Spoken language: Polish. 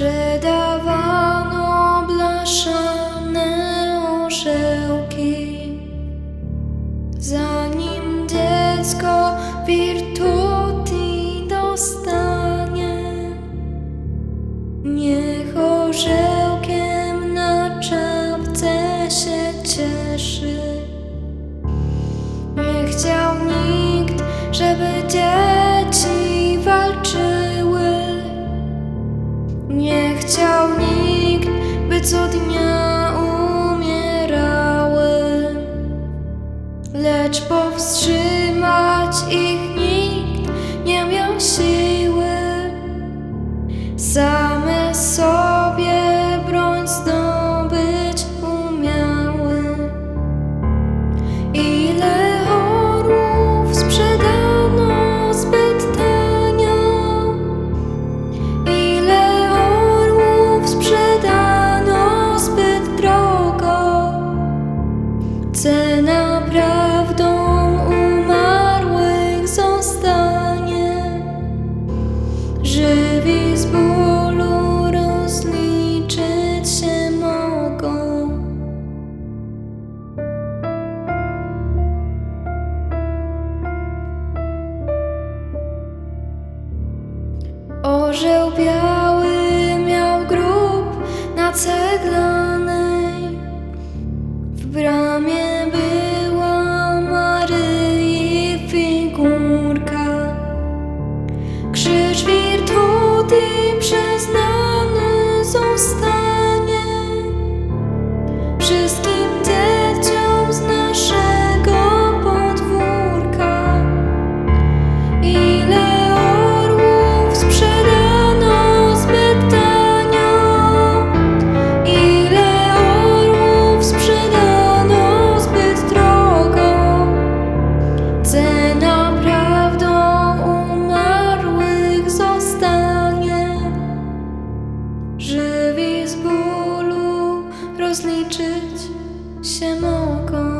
sprzedawano blaszane orzełki. Zanim dziecko wirtuti dostanie, niech orzełkiem na czapce się cieszy. Nie chciał nikt, żeby dzieci walczyły. Nie chciał nikt, by co dnia umierały. Lecz powstrzymać ich nikt nie miał siły. bólu. Orzeł biały miał grób na ceglanej w bramie. przez nas. żywi z bólu rozliczyć się mogą.